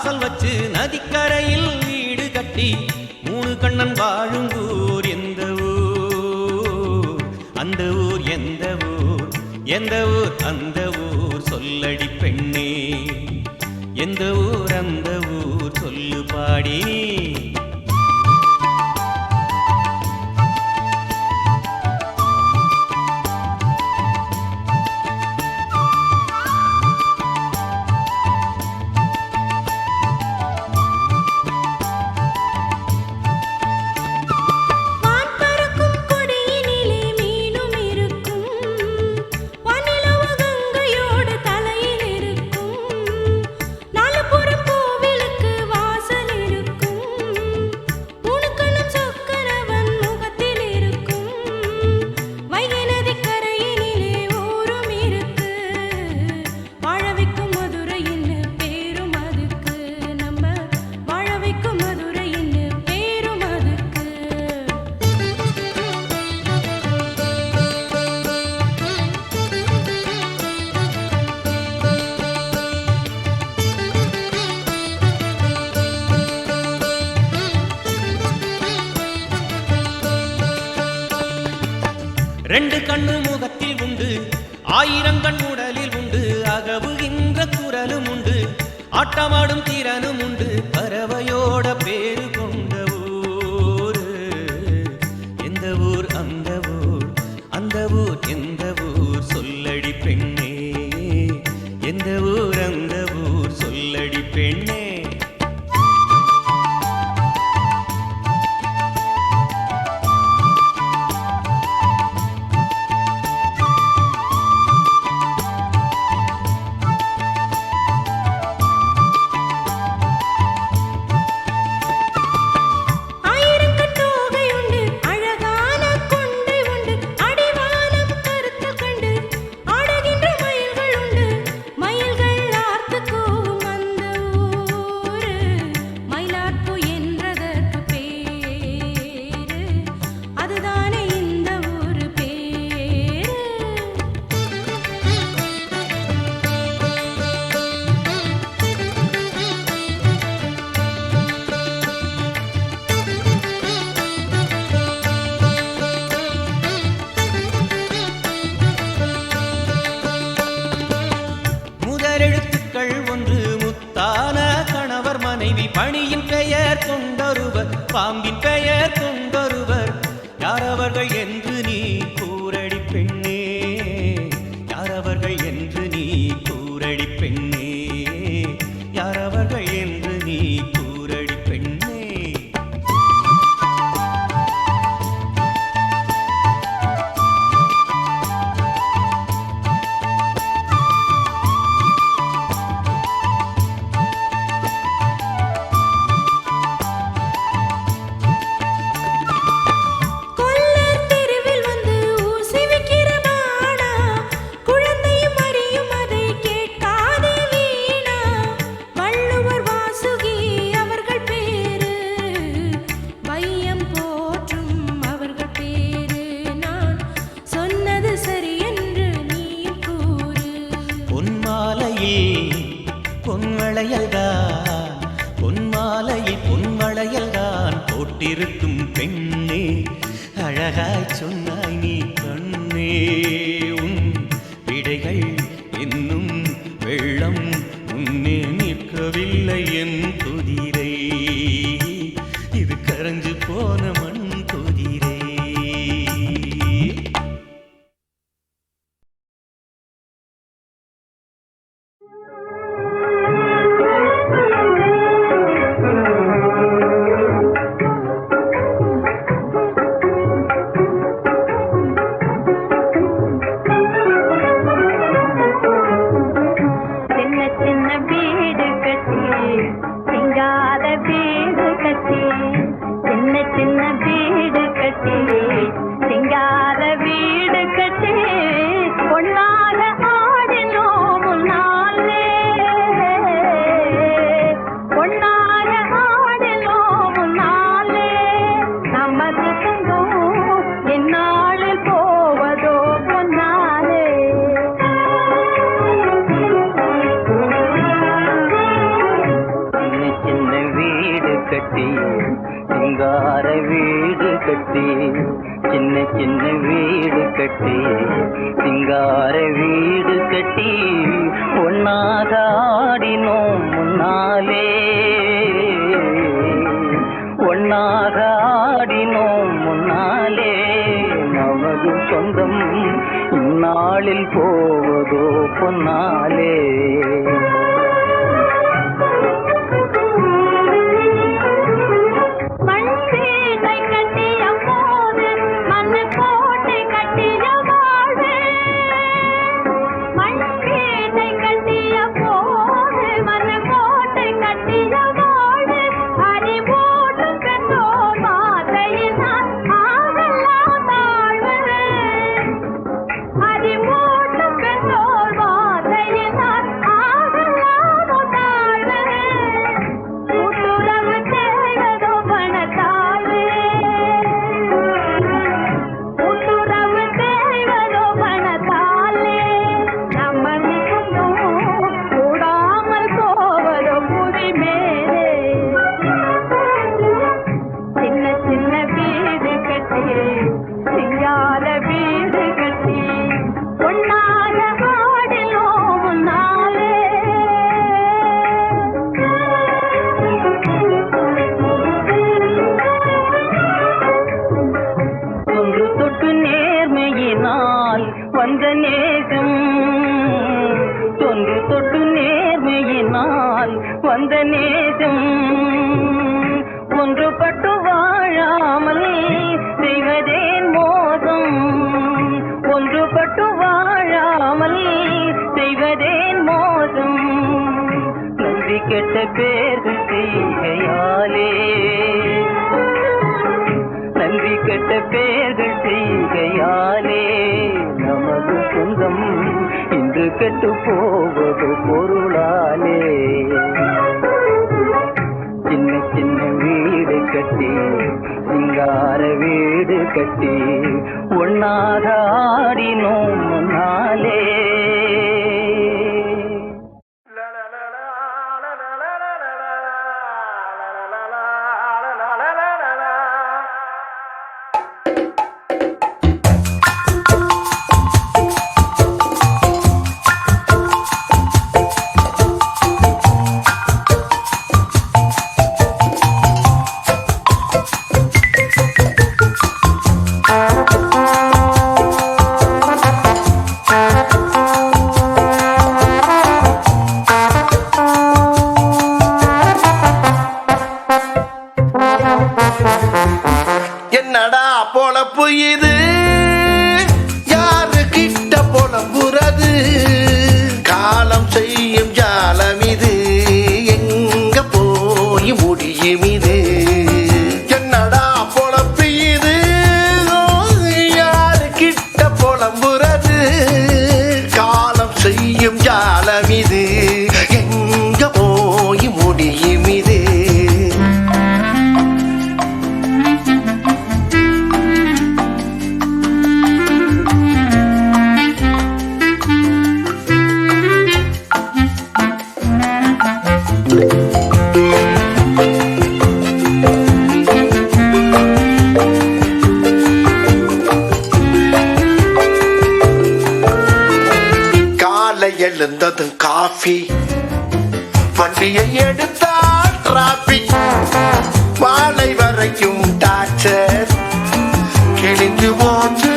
வாசல் வச்சு நதிக்கரையில் வீடு கட்டி மூணு கண்ணன் வாழும் ஊர் எந்த ஊர்? அந்த ஊர் எந்த ஊர்? எந்த ஊர்? அந்த ஆயிரங்கண் உடலில் உண்டு அகவுகின்ற குரலும் உண்டு ஆட்டமாடும் திறனும் உண்டு பறவையோட பேர் காட்டி பொன்னாக ஆடினோம் முன்னாலே. ஒன்னாக ஆடினோம் முன்னாலே. நமது சொந்தம் இந்நாளில் போவதோ பொன்னா கெட்டு போவது பொருளாலே. சின்ன சின்ன வீடு கட்டி சிங்கார வீடு கட்டி ஒன்னாக ஆடினோம் கலப்பு இது. காப்பியை எடுத்தா டிராபிக் மாலை வரைக்கும் டாச்சர் கிழிந்து போச்சு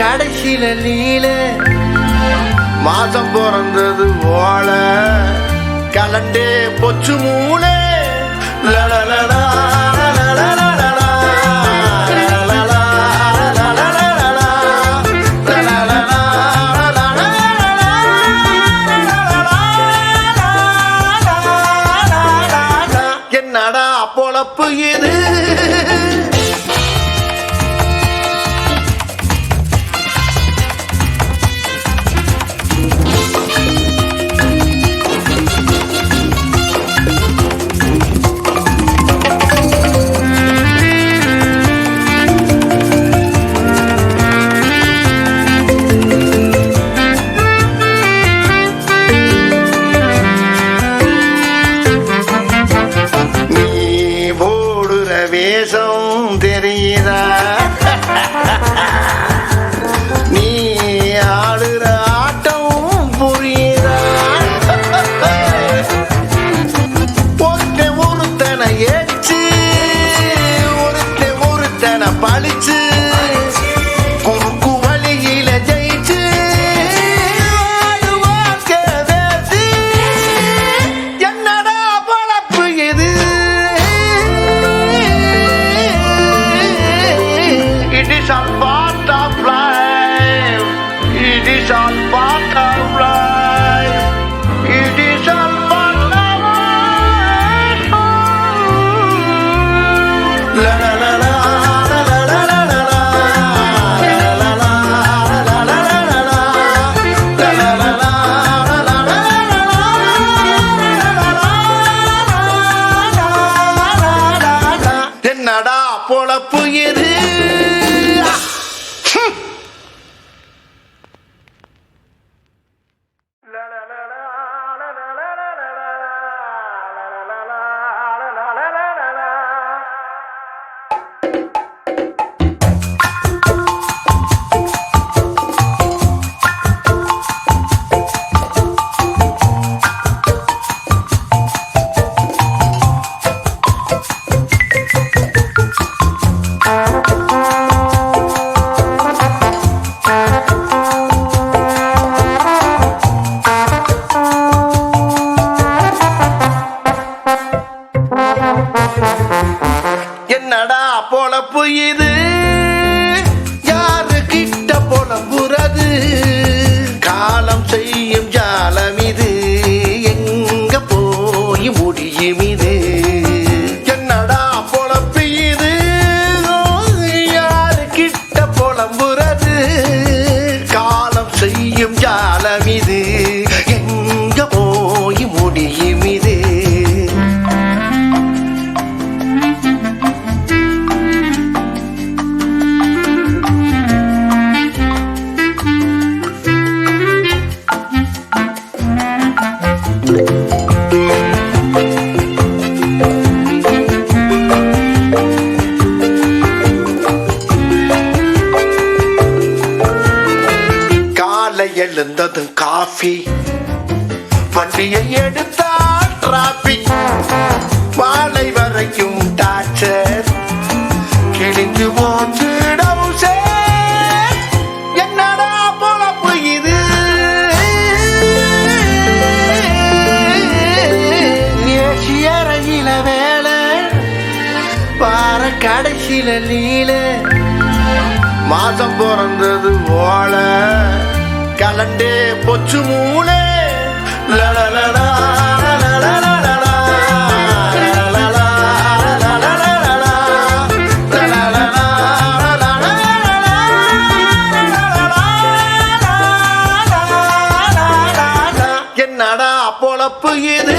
கடைசியில நீல மாதம் பிறந்தது ஓல. கலண்டே பொச்சு மூளை. போல எது Müzik எழுந்ததும் காஃபி. வண்டியை எடுத்தால் டிராபிக் மாலை வரைக்கும் டாச்சர் கிழிந்து போச்சு என்னடா பொழப்பு இது? ஏசியறையில வேலை. வார கடைசியில லீல. மாதம் பிறந்தது ஓலை. லலண்டே பொச்சு மூளே லலலலா என்னடா பொழப்பு இது